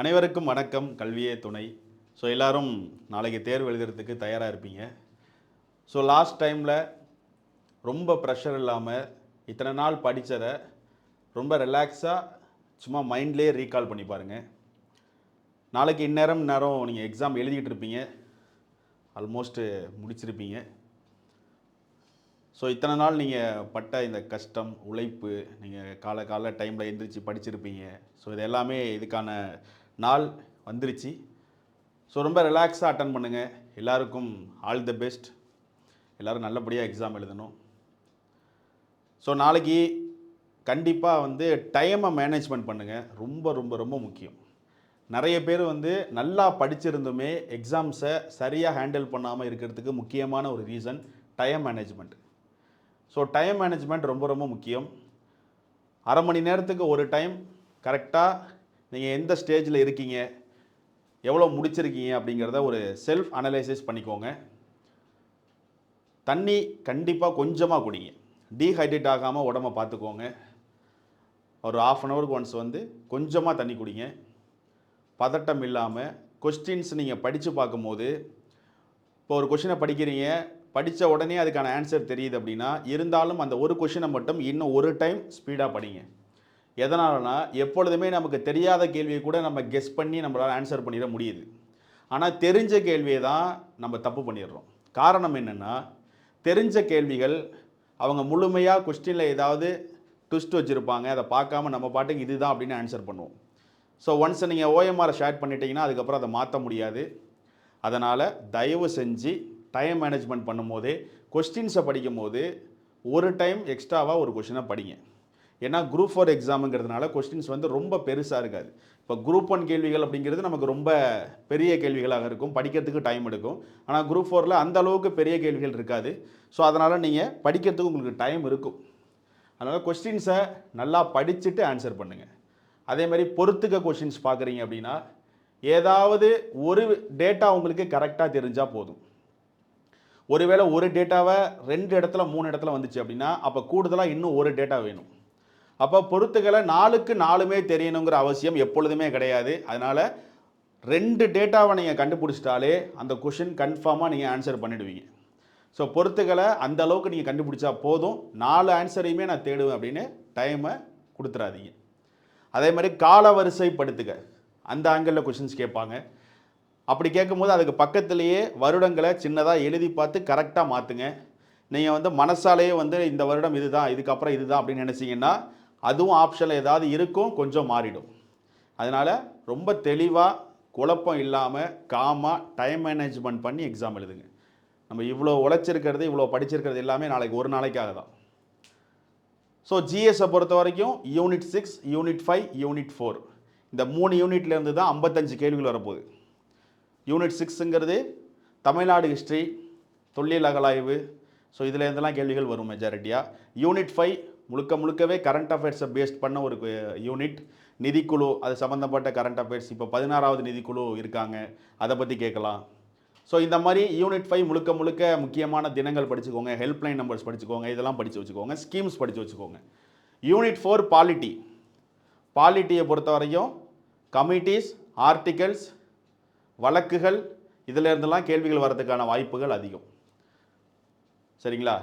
அனைவருக்கும் வணக்கம். கல்வியே துணை. ஸோ எல்லோரும் நாளைக்கு தேர்வு எழுதுறதுக்கு தயாராக இருப்பீங்க. ஸோ லாஸ்ட் டைமில் ரொம்ப ப்ரெஷர் இல்லாமல் இத்தனை நாள் படித்ததை ரொம்ப ரிலாக்ஸாக சும்மா மைண்ட்லேயே ரீகால் பண்ணி பாருங்கள் நாளைக்கு இந்நேரம் நேரம் நீங்கள் எக்ஸாம் எழுதிக்கிட்டு இருப்பீங்க. ஆல்மோஸ்ட்டு முடிச்சிருப்பீங்க. ஸோ இத்தனை நாள் நீங்கள் பட்ட இந்த கஷ்டம் உழைப்பு நீங்கள் கால கால டைமில் எந்திரிச்சு படிச்சிருப்பீங்க. ஸோ இது எல்லாமே இதுக்கான நாள் வந்துருச்சு. ஸோ ரொம்ப ரிலாக்ஸாக அட்டன் பண்ணுங்கள் எல்லாருக்கும் ஆல் தி பெஸ்ட் எல்லோரும் நல்லபடியாக எக்ஸாம் எழுதணும். ஸோ நாளைக்கு கண்டிப்பாக வந்து டைமை மேனேஜ்மெண்ட் பண்ணுங்கள் ரொம்ப ரொம்ப ரொம்ப முக்கியம். நிறைய பேர் வந்து நல்லா படிச்சிருந்துமே எக்ஸாம்ஸை சரியாக ஹேண்டில் பண்ணாமல் இருக்கிறதுக்கு முக்கியமான ஒரு reason time management so time management ரொம்ப ரொம்ப முக்கியம். அரை மணி நேரத்துக்கு ஒரு டைம் கரெக்டாக நீங்கள் எந்த ஸ்டேஜில் இருக்கீங்க? எவ்வளோ முடிச்சிருக்கீங்க? அப்படிங்கிறத ஒரு செல்ஃப் அனலைசிஸ் பண்ணிக்கோங்க. தண்ணி கண்டிப்பாக கொஞ்சமாக குடிங்க. டீஹைட்ரேட் ஆகாமல் உடம்ப பார்த்துக்கோங்க. ஒரு ஆஃப் அன் ஹவருக்கு ஒன்ஸ் வந்து கொஞ்சமாக தண்ணி குடிங்க. பதட்டம் இல்லாமல் கொஸ்டின்ஸ் நீங்கள் படித்து பார்க்கும்போது இப்போ ஒரு கொஷினை படிக்கிறீங்க. படித்த உடனே அதுக்கான ஆன்சர் தெரியுது அப்படின்னா இருந்தாலும் அந்த ஒரு கொஷினை மட்டும் இன்னும் ஒரு டைம் ஸ்பீடாக படிங்க. எதனாலனா எப்பொழுதுமே நமக்கு தெரியாத கேள்வியை கூட நம்ம கெஸ் பண்ணி நம்மளால் ஆன்சர் பண்ணிட முடியுது. ஆனால் தெரிஞ்ச கேள்வியை தான் நம்ம தப்பு பண்ணிடுறோம். காரணம் என்னென்னா தெரிஞ்ச கேள்விகள் அவங்க முழுமையாக கொஸ்டினில் ஏதாவது ட்விஸ்ட் வச்சுருப்பாங்க. அதை பார்க்காம நம்ம பாட்டுக்கு இதுதான் அப்படின்னு ஆன்சர் பண்ணுவோம். ஸோ ஒன்ஸ் நீங்கள் ஓஎம்ஆரை ஷேர் பண்ணிட்டீங்கன்னா அதுக்கப்புறம் அதை மாற்ற முடியாது. அதனால் தயவு செஞ்சு டைம் மேனேஜ்மெண்ட் பண்ணும்போது கொஸ்டின்ஸை படிக்கும்போது ஒரு டைம் எக்ஸ்ட்ராவாக ஒரு கொஷினை படிங்க. ஏன்னா குரூப் ஃபோர் எக்ஸாமுங்கிறதுனால கொஸ்டின்ஸ் வந்து ரொம்ப பெருசாக இருக்காது. இப்போ குரூப் ஒன் கேள்விகள் அப்படிங்கிறது நமக்கு ரொம்ப பெரிய கேள்விகளாக இருக்கும். படிக்கிறதுக்கு டைம் எடுக்கும். ஆனால் குரூப் ஃபோரில் அந்த அளவுக்கு பெரிய கேள்விகள் இருக்காது. ஸோ அதனால் நீங்கள் படிக்கிறதுக்கு உங்களுக்கு டைம் இருக்கும். அதனால் கொஸ்டின்ஸை நல்லா படிச்சுட்டு ஆன்சர் பண்ணுங்கள் அதே மாதிரி பொறுத்துக்க கொஷின்ஸ் பார்க்குறீங்க அப்படின்னா ஏதாவது ஒரு டேட்டா உங்களுக்கு கரெக்டாக தெரிஞ்சால் போதும். ஒருவேளை ஒரு டேட்டாவை ரெண்டு இடத்துல மூணு இடத்துல வந்துச்சு அப்படின்னா அப்போ கூடுதலாக இன்னும் ஒரு டேட்டா வேணும். அப்போ பொருத்துக்களை நாளுக்கு நாலுமே தெரியணுங்கிற அவசியம் எப்பொழுதுமே கிடையாது. அதனால் ரெண்டு டேட்டாவை நீங்கள் கண்டுபிடிச்சிட்டாலே அந்த கொஷின் கன்ஃபார்மாக நீங்கள் ஆன்சர் பண்ணிடுவீங்க. ஸோ பொறுத்துக்களை அந்த அளவுக்கு நீங்கள் கண்டுபிடிச்சா போதும். நாலு ஆன்சரையுமே நான் தேடுவேன் அப்படின்னு டைமை கொடுத்துறாதீங்க. அதே மாதிரி கால வரிசைப்படுத்துக அந்த ஆங்கிளில் கொஷின்ஸ் கேட்பாங்க. அப்படி கேட்கும்போது அதுக்கு பக்கத்துலேயே வருடங்களை சின்னதாக எழுதி பார்த்து கரெக்டாக மாற்றுங்க நீங்கள் வந்து மனசாலேயே வந்து இந்த வருடம் இதுதான் இதுக்கப்புறம் இதுதான் அப்படின்னு நினச்சிங்கன்னா அதுவும் ஆப்ஷனில் ஏதாவது இருக்கும் கொஞ்சம் மாறிடும். அதனால் ரொம்ப தெளிவாக குழப்பம் இல்லாமல் காமாக டைம் மேனேஜ்மெண்ட் பண்ணி எக்ஸாம் எழுதுங்க. நம்ம இவ்வளோ உழைச்சிருக்கிறது இவ்வளோ படிச்சிருக்கிறது எல்லாமே நாளைக்கு ஒரு நாளைக்காக தான். ஸோ ஜிஎஸை பொறுத்த வரைக்கும் unit six unit five unit four இந்த மூணு யூனிட்லேருந்து தான் ஐம்பத்தஞ்சு கேள்விகள் வரப்போகுது. யூனிட் சிக்ஸுங்கிறது தமிழ்நாடு ஹிஸ்ட்ரி தொல்லியல் அகலாய்வு. ஸோ இதுலேருந்துலாம் கேள்விகள் வரும் மெஜாரிட்டியாக யூனிட் ஃபைவ் முழுக்க முழுக்கவே கரண்ட் அஃபேர்ஸை பேஸ்ட் பண்ண ஒரு யூனிட் நிதிக்குழு அது சம்மந்தப்பட்ட கரண்ட் அஃபேர்ஸ் இப்போ பதினாறாவது நிதிக்குழு இருக்காங்க. அதை பற்றி கேட்கலாம். ஸோ இந்த மாதிரி யூனிட் ஃபைவ் முழுக்க முழுக்க முக்கியமான தினங்கள் படிச்சுக்கோங்க. ஹெல்ப்லைன் நம்பர்ஸ் படிச்சுக்கோங்க. இதெல்லாம் படித்து வச்சுக்கோங்க. ஸ்கீம்ஸ் படித்து வச்சுக்கோங்க. யூனிட் ஃபோர் பாலிட்டி பாலிட்டியை பொறுத்த வரைக்கும் கமிட்டிஸ் ஆர்டிகல்ஸ் வழக்குகள் இதில் இருந்தெல்லாம் கேள்விகள் வர்றதுக்கான வாய்ப்புகள் அதிகம். சரிங்களா?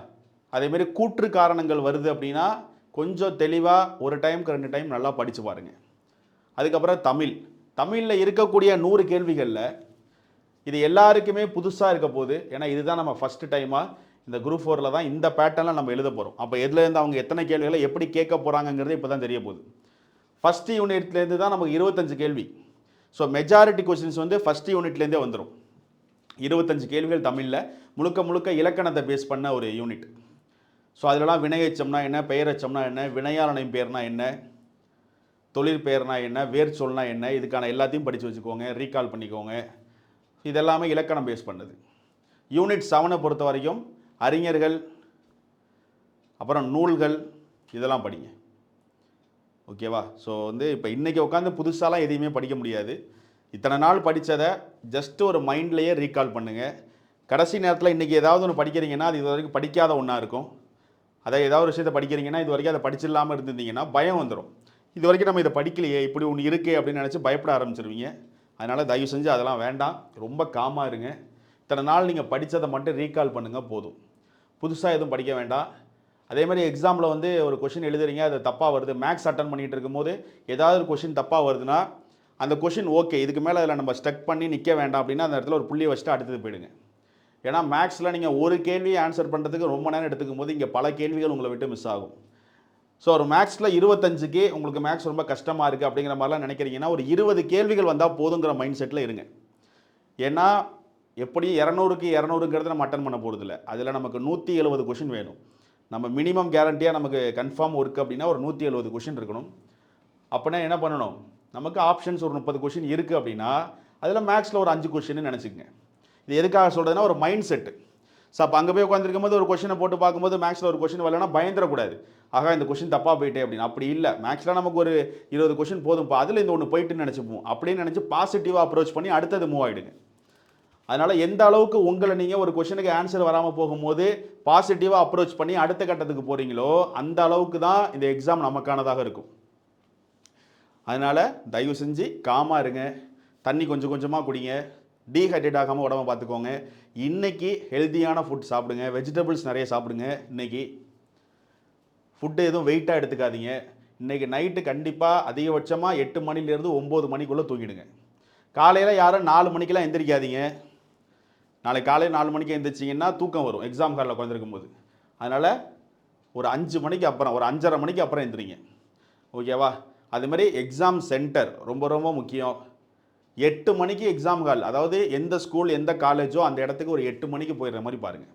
அதேமாரி கூற்று காரணங்கள் வருது அப்படின்னா கொஞ்சம் தெளிவாக ஒரு டைம்க்கு ரெண்டு டைம் நல்லா படித்து பாருங்கள் அதுக்கப்புறம் தமிழ். தமிழில் இருக்கக்கூடிய நூறு கேள்விகளில் இது எல்லாருக்குமே புதுசாக இருக்க போகுது ஏன்னா இதுதான் நம்ம ஃபஸ்ட்டு டைமாக இந்த குரூப் ஃபோரில் தான் இந்த பேட்டர்னில் நம்ம எழுத போகிறோம் அப்போ எதுலேருந்து அவங்க எத்தனை கேள்விகளை எப்படி கேட்க போகிறாங்கங்கிறது இப்போ தான் தெரிய போகுது. ஃபஸ்ட்டு யூனிட்லேருந்து தான் நமக்கு இருபத்தஞ்சு கேள்வி. ஸோ மெஜாரிட்டி கொஸ்டின்ஸ் வந்து ஃபஸ்ட் யூனிட்லேருந்தே வந்துடும் இருபத்தஞ்சு கேள்விகள் தமிழில் முழுக்க முழுக்க இலக்கணத்தை பேஸ் பண்ண ஒரு யூனிட் ஸோ அதிலலாம் வினையச்சம்னா என்ன? பெயரச்சம்னா என்ன? வினையாளனின் பேர்னா என்ன? தொழில் பெயர்னா என்ன? வேர் சொல்னா என்ன? இதுக்கான எல்லாத்தையும் படித்து வச்சுக்கோங்க ரீகால் பண்ணிக்கோங்க. இதெல்லாமே இலக்கணம் பேஸ் பண்ணுது. யூனிட் செவனை பொறுத்த வரைக்கும் அறிஞர்கள் அப்புறம் நூல்கள் இதெல்லாம் படிங்க. ஓகேவா ஸோ வந்து இப்போ இன்றைக்கி உட்காந்து புதுசாலாம் எதையுமே படிக்க முடியாது. இத்தனை நாள் படித்ததை ஜஸ்ட் ஒரு மைண்ட்லேயே ரீகால் பண்ணுங்கள் கடைசி நேரத்தில் இன்றைக்கி ஏதாவது ஒன்று படிக்கிறீங்கன்னா அது இது வரைக்கும் படிக்காத ஒன்றா இருக்கும். அதை ஏதாவது ஒரு விஷயத்தை படிக்கிறீங்கன்னா இது வரைக்கும் அதை படிச்சிடலாமல் இருந்திருந்தீங்கன்னா பயம் வந்துடும் இது வரைக்கும் நம்ம இதை படிக்கலையே இப்படி ஒன்று இருக்கே அப்படின்னு நினச்சி பயப்பட ஆரம்பிச்சிருவீங்க. அதனால் தயவு செஞ்சு அதெல்லாம் வேண்டாம். ரொம்ப காமாக இருங்க. இத்தனை நாள் நீங்கள் படித்ததை மட்டும் ரீகால் பண்ணுங்கள் போதும். புதுசாக எதுவும் படிக்க வேண்டாம். அதே மாதிரி எக்ஸாமில் வந்து ஒரு கொஷின் எழுதுறீங்க அது தப்பாக வருது. மேக்ஸ் அட்டன் பண்ணிகிட்டு இருக்கும்போது ஏதாவது ஒரு கொஷின் தப்பாக வருதுன்னா அந்த கொஷின் ஓகே இதுக்கு மேலே அதில் நம்ம ஸ்டக் பண்ணி நிற்க வேண்டாம் அப்படின்னா அந்த இடத்துல ஒரு புள்ளியை வச்சுட்டு அடுத்தது போயிடுங்க. ஏன்னா மேக்ஸில் நீங்கள் ஒரு கேள்வியை ஆன்சர் பண்ணுறதுக்கு ரொம்ப நேரம் எடுத்துக்கும் போது இங்கே பல கேள்விகள் உங்களை விட்டு மிஸ் ஆகும். ஸோ ஒரு மேக்ஸில் இருபத்தஞ்சுக்கு உங்களுக்கு மேக்ஸ் ரொம்ப கஷ்டமாக இருக்குது அப்படிங்கிற மாதிரிலாம் நினைக்கிறீங்கன்னா ஒரு இருபது கேள்விகள் வந்தால் போதுங்கிற மைண்ட் செட்டில் இருங்க. ஏன்னா எப்படி இரநூறுக்கு இரநூறுங்கிறது நம்ம அட்டன் பண்ண போகிறதில்ல அதில் நமக்கு நூற்றி எழுபது கொஷின் வேணும். நம்ம மினிமம் கேரண்டியாக நமக்கு கன்ஃபார்ம் ஒர்க் அப்படின்னா ஒரு நூற்றி எழுபது கொஷின் இருக்கணும். அப்படின்னா என்ன பண்ணணும்? நமக்கு ஆப்ஷன்ஸ் ஒரு முப்பது கொஷின் இருக்குது அப்படின்னா அதில் மேக்ஸில் ஒரு அஞ்சு கொஷின்னு நினச்சிக்கங்க. இது எதுக்காக சொல்கிறதுனா ஒரு மைண்ட் செட்டு ஸோ அப்போ அங்கே போய் உட்காந்துருக்கும் போது ஒரு கொஷினை போட்டு பார்க்கும்போது மேக்ஸில் ஒரு கொஷின் வரலன்னா பயந்துடக்கூடாது. ஆகா இந்த கொஷின் தப்பாக போயிட்டே அப்படின்னு. அப்படி இல்லை. மேக்ஸில் நமக்கு ஒரு இருபது கொஷின் போதும்ப்பா அதில் இந்த ஒன்று போயிட்டுன்னு நினச்சிப்போம். அப்படின்னு நினச்சி பாசிட்டிவாக அப்ரோச் பண்ணி அடுத்தது மூவ் ஆகிடுங்க அதனால் எந்த அளவுக்கு உங்களை நீங்கள் ஒரு கொஷனுக்கு ஆன்சர் வராமல் போகும்போது பாசிட்டிவாக அப்ரோச் பண்ணி அடுத்த கட்டத்துக்கு போகிறீங்களோ அந்த அளவுக்கு தான் இந்த எக்ஸாம் நமக்கானதாக இருக்கும். அதனால் தயவு செஞ்சு காமாக இருங்க. தண்ணி கொஞ்சம் கொஞ்சமாக குடிங்க. டீஹைட்ரேட் ஆகாமல் உடம்ப பார்த்துக்கோங்க இன்றைக்கி ஹெல்த்தியான ஃபுட் சாப்பிடுங்க. வெஜிடபிள்ஸ் நிறைய சாப்பிடுங்க. இன்றைக்கி ஃபுட்டு எதுவும் வெயிட்டாக எடுத்துக்காதீங்க. இன்றைக்கி நைட்டு கண்டிப்பாக அதிகபட்சமாக எட்டு மணிலேருந்து ஒம்பது மணிக்குள்ளே தூங்கிடுங்க. காலையில் யாரும் நாலு மணிக்கெல்லாம் எந்திரிக்காதீங்க. நாளைக்கு காலையில் நாலு மணிக்கு எந்திரிச்சிங்கன்னா தூக்கம் வரும். எக்ஸாம் காலில் உட்காந்துருக்கும் போது அதனால் ஒரு அஞ்சு மணிக்கு அப்புறம் ஒரு அஞ்சரை மணிக்கு அப்புறம் எந்திரிங்க. ஓகேவா அதுமாதிரி எக்ஸாம் சென்டர் ரொம்ப ரொம்ப முக்கியம். எட்டு மணிக்கு எக்ஸாம் கால் அதாவது எந்த ஸ்கூல் எந்த காலேஜோ அந்த இடத்துக்கு ஒரு எட்டு மணிக்கு போயிடுற மாதிரி பாருங்கள்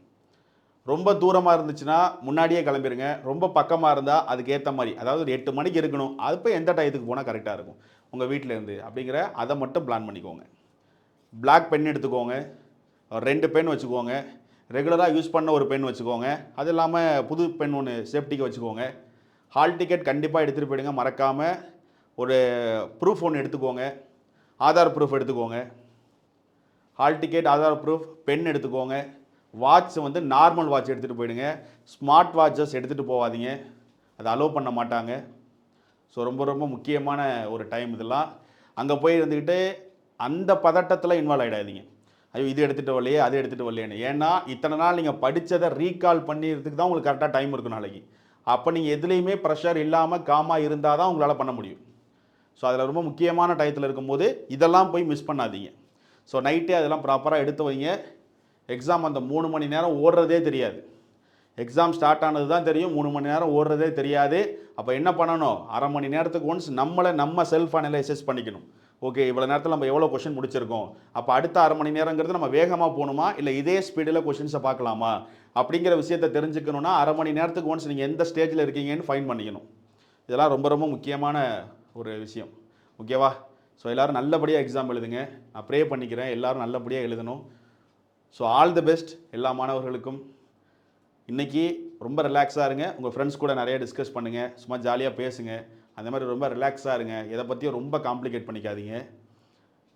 ரொம்ப தூரமாக இருந்துச்சுன்னா முன்னாடியே கிளம்பிடுங்க ரொம்ப பக்கமாக இருந்தால் அதுக்கேற்ற மாதிரி. அதாவது ஒரு எட்டு மணிக்கு இருக்கணும். அது போய் எந்த டயத்துக்கு போனால் கரெக்டாக இருக்கும். உங்கள் வீட்டிலேருந்து அப்படிங்கிற அதை மட்டும் பிளான் பண்ணிக்கோங்க. பிளாக் பென் எடுத்துக்கோங்க. ரெண்டு பென் வச்சுக்கோங்க. ரெகுலராக யூஸ் பண்ண ஒரு பென் வச்சுக்கோங்க. அது இல்லாமல் புது பென் ஒன்று சேஃப்டிக்கு வச்சுக்கோங்க. ஹால் டிக்கெட் கண்டிப்பாக எடுத்துகிட்டு போயிடுங்க. மறக்காமல் ஒரு ப்ரூஃப் ஒன்று எடுத்துக்கோங்க. ஆதார் ப்ரூஃப் எடுத்துக்கோங்க. Hall ticket Aadhaar proof pen எடுத்துக்கோங்க. வாட்ச் வந்து நார்மல் வாட்ச் எடுத்துகிட்டு போயிடுங்க. ஸ்மார்ட் வாட்சஸ் எடுத்துகிட்டு போகாதீங்க. அதை அலோவ் பண்ண மாட்டாங்க. ஸோ ரொம்ப ரொம்ப முக்கியமான ஒரு டைம் இதெல்லாம். அங்கே போய் இருந்துக்கிட்டு அந்த பதட்டத்தில் இன்வால்வ் ஆகிடாதீங்க ஐயோ இது எடுத்துகிட்டு வரலையே அது எடுத்துகிட்டு வரலையேன்னு. ஏன்னா இத்தனை நாள் நீங்கள் படித்ததை ரீகால் பண்ணிடுறதுக்கு தான் உங்களுக்கு கரெக்டாக டைம் இருக்கும் நாளைக்கு. அப்போ நீங்கள் எதுலேயுமே ப்ரெஷர் இல்லாமல் காமாக இருந்தால் தான் உங்களால் பண்ண முடியும். ஸோ அதில் ரொம்ப முக்கியமான டயத்தில் இருக்கும்போது இதெல்லாம் போய் மிஸ் பண்ணாதீங்க. ஸோ நைட்டே அதெல்லாம் ப்ராப்பராக எடுத்து வைங்க. எக்ஸாம் அந்த மூணு மணி நேரம் ஓடுறதே தெரியாது. எக்ஸாம் ஸ்டார்ட் ஆனது தான் தெரியும் மூணு மணி நேரம் ஓடுறதே தெரியாது. அப்போ என்ன பண்ணணும்? அரை மணி நேரத்துக்கு ஒன்ஸ் நம்மளை நம்ம செல்ஃப் அனலைசிஸ் பண்ணிக்கணும். ஓகே இவ்வளோ நேரத்தில் நம்ம எவ்வளோ கொஷின் முடிச்சிருக்கோம்? அப்போ அடுத்த அரை மணி நேரங்கிறது நம்ம வேகமாக போகணுமா? இல்லை இதே ஸ்பீடில் கொஷின்ஸை பார்க்கலாமா? அப்படிங்கிற விஷயத்தை தெரிஞ்சுக்கணுன்னா அரை மணி நேரத்துக்கு ஒன்ஸ் நீங்கள் எந்த ஸ்டேஜில் இருக்கீங்கன்னு ஃபைன் பண்ணிக்கணும். இதெல்லாம் ரொம்ப ரொம்ப முக்கியமான ஒரு விஷயம். ஓகேவா ஸோ எல்லோரும் நல்லபடியாக எக்ஸாம் எழுதுங்க. நான் ப்ரே பண்ணிக்கிறேன். எல்லோரும் நல்லபடியாக எழுதணும். ஸோ ஆல் தி பெஸ்ட் எல்லா மாணவர்களுக்கும். இன்றைக்கி ரொம்ப ரிலாக்ஸாக இருங்க. உங்கள் ஃப்ரெண்ட்ஸ் கூட நிறைய டிஸ்கஸ் பண்ணுங்கள் சும்மா ஜாலியாக பேசுங்க. அந்த மாதிரி ரொம்ப ரிலாக்ஸாக இருங்க. எதை பற்றியும் ரொம்ப காம்ப்ளிகேட் பண்ணிக்காதீங்க.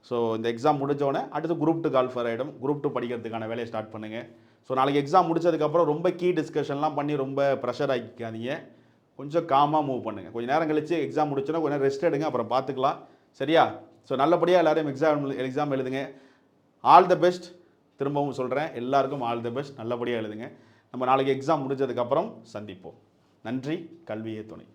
ஸோ இந்த எக்ஸாம் முடிஞ்சோடனே அடுத்து குரூப் டூ கால் ஃபர் ஆகிடும் குரூப் டூ படிக்கிறதுக்கான வேலையை ஸ்டார்ட் பண்ணுங்கள் ஸோ நாளைக்கு எக்ஸாம் முடிச்சதுக்கப்புறம் ரொம்ப கீ டிஸ்கஷன்லாம் பண்ணி ரொம்ப ப்ரெஷர் ஆக்கிக்காதீங்க. கொஞ்சம் காமாக மூவ் பண்ணுங்கள் கொஞ்சம் நேரம் கழிச்சு எக்ஸாம் முடிச்சுன்னா கொஞ்சம் நேரம் ரெஸ்ட் எடுங்க அப்புறம் பார்த்துக்கலாம். சரியா? ஸோ நல்லபடியாக எல்லோரும் எக்ஸாம் எக்ஸாம் எழுதுங்க. ஆல் த பெஸ்ட் திரும்பவும் சொல்கிறேன் எல்லாருக்கும் ஆல் த பெஸ்ட் நல்லபடியாக எழுதுங்க. நம்ம நாளைக்கு எக்ஸாம் முடிஞ்சதுக்கப்புறம் சந்திப்போம். நன்றி. கல்வியே துணை.